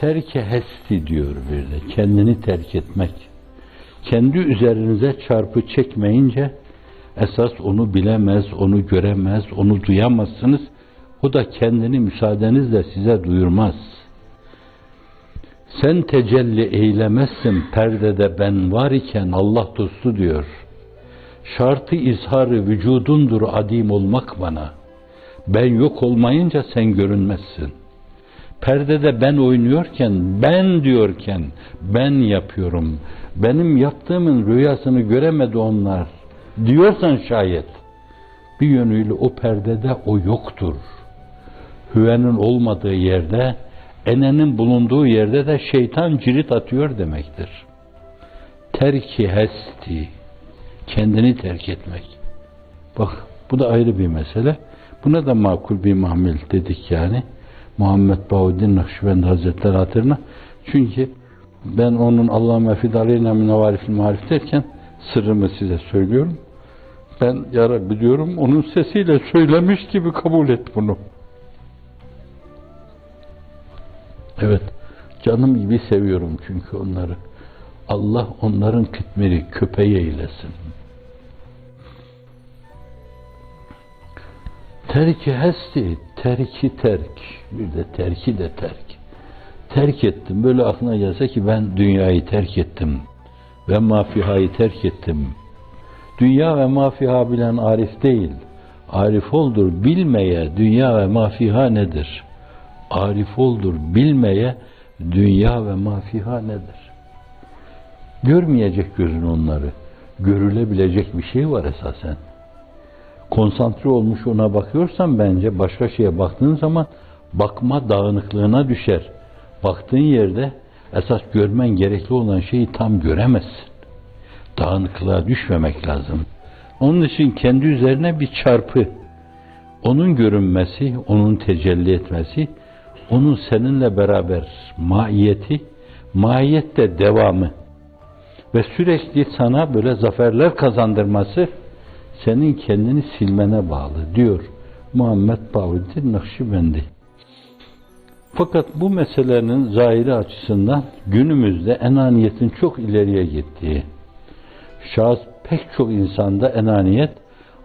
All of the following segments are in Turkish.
Terke hesti diyor bir de. Kendini terk etmek. Kendi üzerinize çarpı çekmeyince esas onu bilemez, onu göremez, onu duyamazsınız. O da kendini müsaadenizle size duyurmaz. Sen tecelli eylemezsin perdede ben var iken Allah dostu diyor. Şartı izharı vücudundur adim olmak bana. Ben yok olmayınca sen görünmezsin. Perdede ben oynuyorken, ben diyorken, ben yapıyorum. Benim yaptığımın rüyasını göremedi onlar. Diyorsan şayet, bir yönüyle o perdede o yoktur. Hüvenin olmadığı yerde, enenin bulunduğu yerde de şeytan cirit atıyor demektir. Terki hesti, kendini terk etmek. Bak bu da ayrı bir mesele. Buna da makul bir mahmil dedik yani. Muhammed Bahuddin Nakşibendi Hazretleri hatırına. Çünkü ben onun Allah'ıma fidaleyna minevarifil marif derken sırrımı size söylüyorum. Ben yara biliyorum onun sesiyle söylemiş gibi kabul et bunu. Evet. Canım gibi seviyorum çünkü onları. Allah onların kıtmiri köpeği eylesin. Terki hesti, terki terk. Bir de terki de terk. Terk ettim. Böyle aklına gelse ki ben dünyayı terk ettim. Ve mafihayı terk ettim. Dünya ve mafiha bilen arif değil. Arif oldur bilmeye dünya ve mafiha nedir? Arif oldur bilmeye dünya ve mafiha nedir? Görmeyecek gözün onları. Görülebilecek bir şey var esasen konsantre olmuş ona bakıyorsan bence başka şeye baktığın zaman bakma dağınıklığına düşer. Baktığın yerde esas görmen gerekli olan şeyi tam göremezsin. Dağınıklığa düşmemek lazım. Onun için kendi üzerine bir çarpı, onun görünmesi, onun tecelli etmesi, onun seninle beraber maiyeti, maiyette devamı ve sürekli sana böyle zaferler kazandırması senin kendini silmene bağlı diyor Muhammed Bahuddin Nakşibendi. Fakat bu meselenin zahiri açısından günümüzde enaniyetin çok ileriye gittiği, şahıs pek çok insanda enaniyet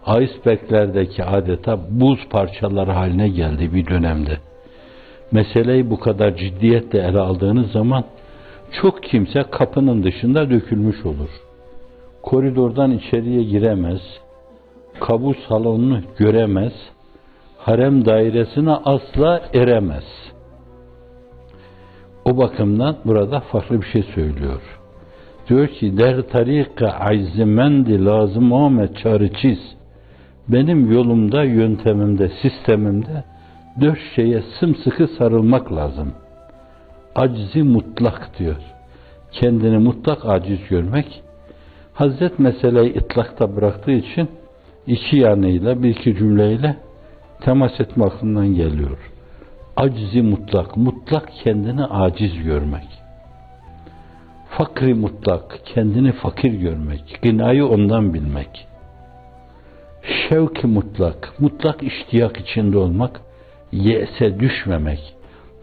iceberglerdeki adeta buz parçaları haline geldi bir dönemde. Meseleyi bu kadar ciddiyetle ele aldığınız zaman çok kimse kapının dışında dökülmüş olur. Koridordan içeriye giremez, kabus salonunu göremez, harem dairesine asla eremez. O bakımdan burada farklı bir şey söylüyor. Diyor ki der tarika ayzimendi lazım Ahmet çarı çiz. Benim yolumda, yöntemimde, sistemimde dört şeye sımsıkı sarılmak lazım. Acizi mutlak diyor. Kendini mutlak aciz görmek. Hazret meseleyi itlakta bıraktığı için iki yanıyla bir iki cümleyle temas etme aklından geliyor. Acizi mutlak, mutlak kendini aciz görmek. Fakri mutlak, kendini fakir görmek, gınayı ondan bilmek. Şevki mutlak, mutlak iştiyak içinde olmak, yese düşmemek.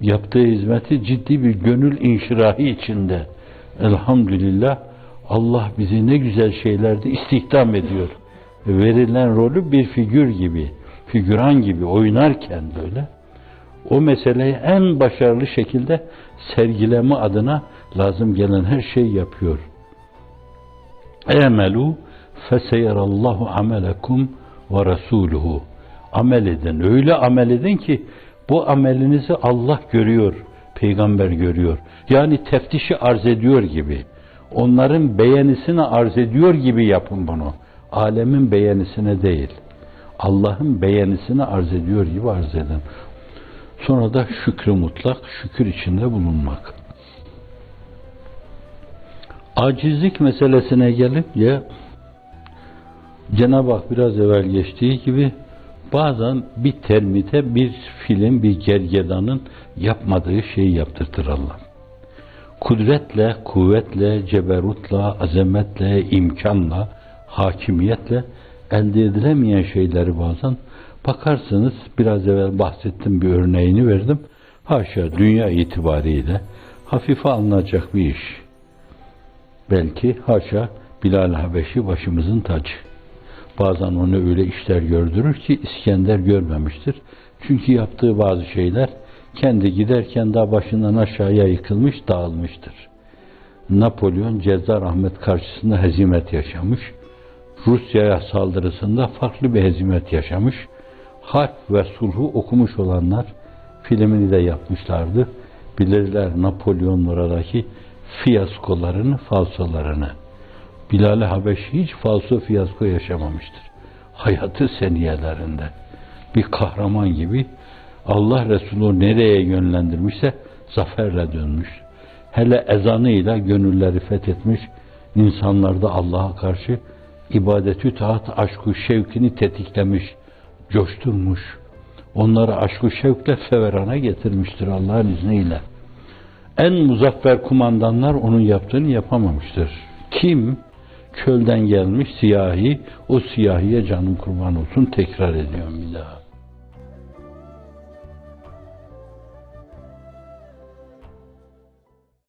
Yaptığı hizmeti ciddi bir gönül inşirahı içinde. Elhamdülillah Allah bizi ne güzel şeylerde istihdam ediyor verilen rolü bir figür gibi, figüran gibi oynarken böyle o meseleyi en başarılı şekilde sergileme adına lazım gelen her şeyi yapıyor. Emelu feseyerallahu amelekum ve rasuluhu. Amel edin. Öyle amel edin ki bu amelinizi Allah görüyor, peygamber görüyor. Yani teftişi arz ediyor gibi. Onların beğenisini arz ediyor gibi yapın bunu alemin beğenisine değil, Allah'ın beğenisini arz ediyor gibi arz edin. Sonra da şükrü mutlak, şükür içinde bulunmak. Acizlik meselesine gelince Cenab-ı Hak biraz evvel geçtiği gibi bazen bir termite, bir film, bir gergedanın yapmadığı şeyi yaptırtır Allah. Kudretle, kuvvetle, ceberutla, azametle, imkanla, hakimiyetle elde edilemeyen şeyleri bazen bakarsınız biraz evvel bahsettim bir örneğini verdim. haşa dünya itibariyle hafife alınacak bir iş. Belki haşa Bilal Habeşi başımızın tacı. Bazen onu öyle işler gördürür ki İskender görmemiştir. Çünkü yaptığı bazı şeyler kendi giderken daha başından aşağıya yıkılmış, dağılmıştır. Napolyon Cezzar Ahmet karşısında hezimet yaşamış. Rusya'ya saldırısında farklı bir hezimet yaşamış. Harp ve sulhu okumuş olanlar filmini de yapmışlardı. Bilirler Napolyon oradaki fiyaskolarını, falsolarını. Bilal-i Habeşi hiç falso fiyasko yaşamamıştır. Hayatı seniyelerinde bir kahraman gibi Allah Resulü nereye yönlendirmişse zaferle dönmüş. Hele ezanıyla gönülleri fethetmiş, insanlarda Allah'a karşı ibadetü taat aşkı şevkini tetiklemiş, coşturmuş. Onları aşkı şevkle feverana getirmiştir Allah'ın izniyle. En muzaffer kumandanlar onun yaptığını yapamamıştır. Kim? Çölden gelmiş siyahi, o siyahiye canım kurban olsun tekrar ediyorum bir daha.